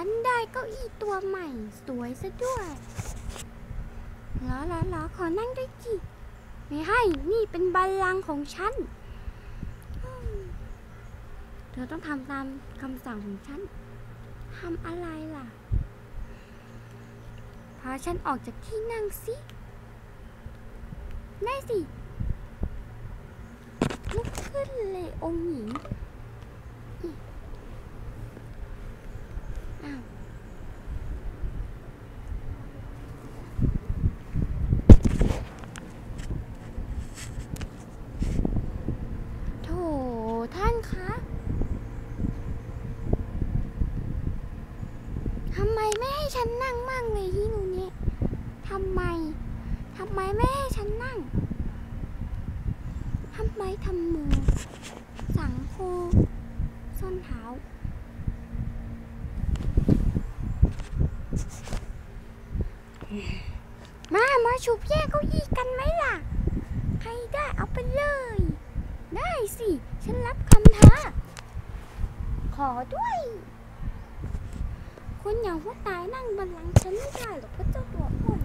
ฉันได้เก้าอี้ตัวใหม่ สวยซะด้วยเหรอเหรอเหรอขอนั่งด้วยจิ ไม่ให้ นี่เป็นบัลลังก์ของฉัน เธอต้องทำตามคำสั่งของฉัน ทำอะไรล่ะ พาฉันออกจากที่นั่งสิได้สิลุกขึ้นเลยองค์หญิงอิอ้าว โถท่านคะ ทำไมไม่ให้ ฉันนั่งมั่งเลยที่หนูเนี่ยทำไมทำไมไม่ให้ฉันนั่งทำไมทำมือสังโคส้นเท้ามามาฉุบแยกเก้าอี้กันไหมล่ะ ใครได้เอาไปเลย ได้สิ ฉันรับคำท้า ขอด้วย คนอย่างผู้ตายนั่งบัลลังฉันไม่ได้หรอกเพราะเจ้าตัวอ้วน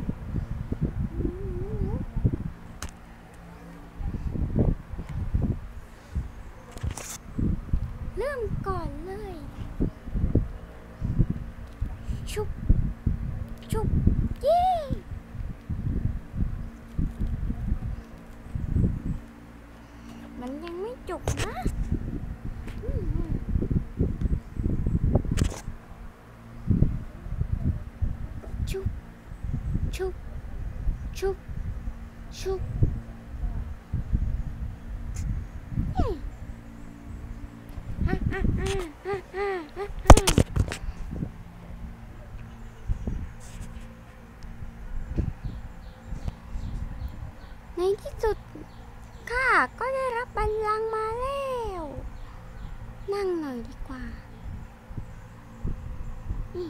เริ่มก่อนเลย ชุบ ชุบเย้มันยังไม่จบนะอืม ชุบ ชุบ ชุบ ชุบในที่สุดข้าก็ได้รับบัลลังก์มาแล้ว นั่งหน่อยดีกว่านี่